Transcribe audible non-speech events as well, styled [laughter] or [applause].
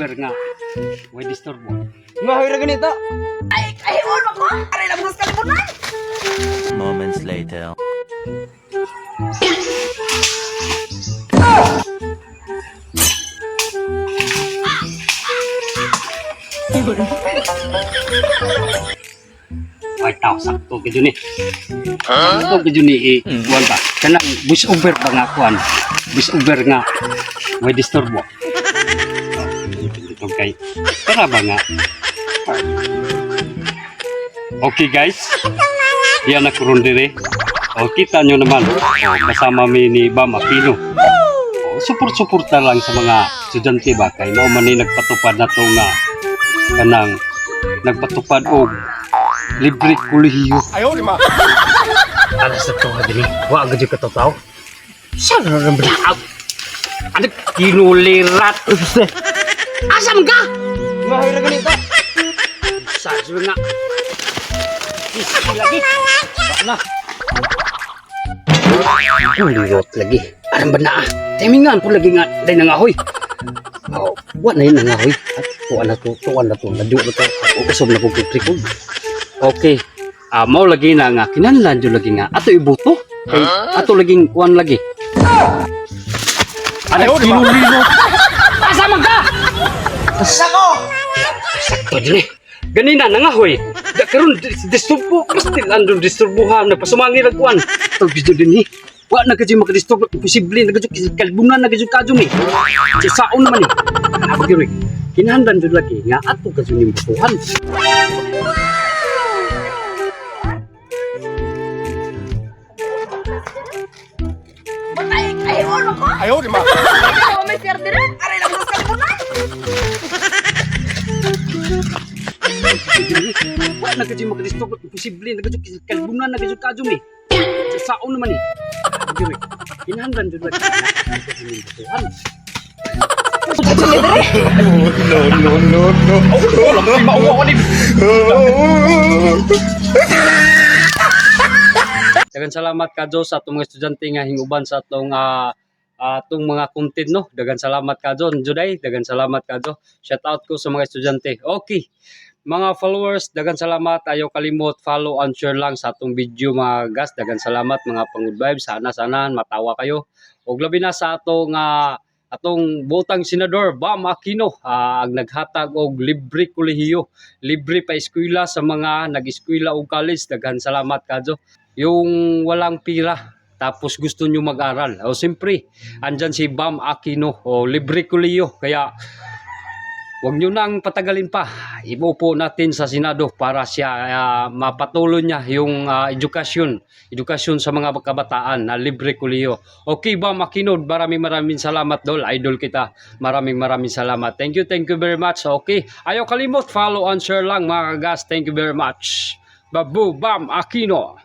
over nga. May disturbo. Nga hoy ra ganito. Ay, ay, ulo ko! Aray lang mga kalimutan! Moments later. Ay tao sakto ka dyan eh. Sakto ka dyan eh. Kuwan ba? Kanang voice over ba nga kuwan? Voice over nga. May disturbo. Kay. Tara ba nga? Okay guys. Yan na kurun dire. O kita nyo naman. O, kasama mi ni Bam Aquino. O, support-suporta lang sa mga estudyante ba kay mao man ni nagpatupad na to nga kanang nagpatupad og libre kolehiyo. Ayaw di ma. Alas na to ha dili. Wa agad yung katotaw. Saan na naman na? Ano kinulirat? [laughs] Asa man ka? Nga hoy ra ganito. Sa nga. Isi lagi. Ba na. Kulirot lagi. Aram ba na? Timingan po lagi nga. Day nangahoy. Oh, wa na yun nangahoy. At tuwan na to, tuwan na to. Nadyo na to. Usom na kong kutrikod. Okay. Ah, mao lagi na nga kinahanglan jud lagi nga ato ibuto. Kay ato laging kuan lagi. Ano kinulino? Asa man ka? Sako. Sakto din eh. Ganina na nga hoy. Da karon dis- disturbo pasti andun disturbuhan na pasumangi lang kuan. To video din eh. Wa na kadyo makadisturbo posible na kadyo kalbunan na kadyo kadyo ni. Di saon naman eh. Apa gyud eh. Kinahanglan jud lagi nga ato kadyo ni butuhan. Ay, ay, ulo ko! Ayaw di ma. Ay, may perde rin! Aray lang mga kalimutan! Wa na kadyo makadisturbo posible na kadyo kalbunan na kadyo kadyo ni. Di saon naman eh. Eh. Kinahanglan jud butuhan. No no no no. Dagan salamat kadto sa atong mga estudyante nga hinguban sa atong ah, atong mga content no. Dagan salamat kadto Juday, dagan salamat kadto. Shout out ko sa mga estudyante. Okay. Mga followers, dagan salamat. Ayaw kalimot follow and share lang sa atong video mga gas. Dagan salamat mga pangud vibes. Sana sana matawa kayo. Og labi na sa atong ah, atong botang senador Bam Aquino ah, ang naghatag og libre kolehiyo, libre pa eskwela sa mga nag-eskwela og college. Daghan salamat kadto yung walang pira tapos gusto nyo mag-aral. O siyempre, andyan si Bam Aquino o libre kuliyo. Kaya wag nyo nang patagalin pa. Ibupo natin sa Senado para siya ah, mapatuloy niya yung ah, edukasyon. Edukasyon sa mga kabataan na libre kuliyo. Okay Bam Aquino, maraming maraming salamat dol. Idol kita. Maraming maraming salamat. Thank you, thank you very much. Okay. Ayaw kalimot, follow and share lang mga kagas. Thank you very much. Babu Bam Aquino.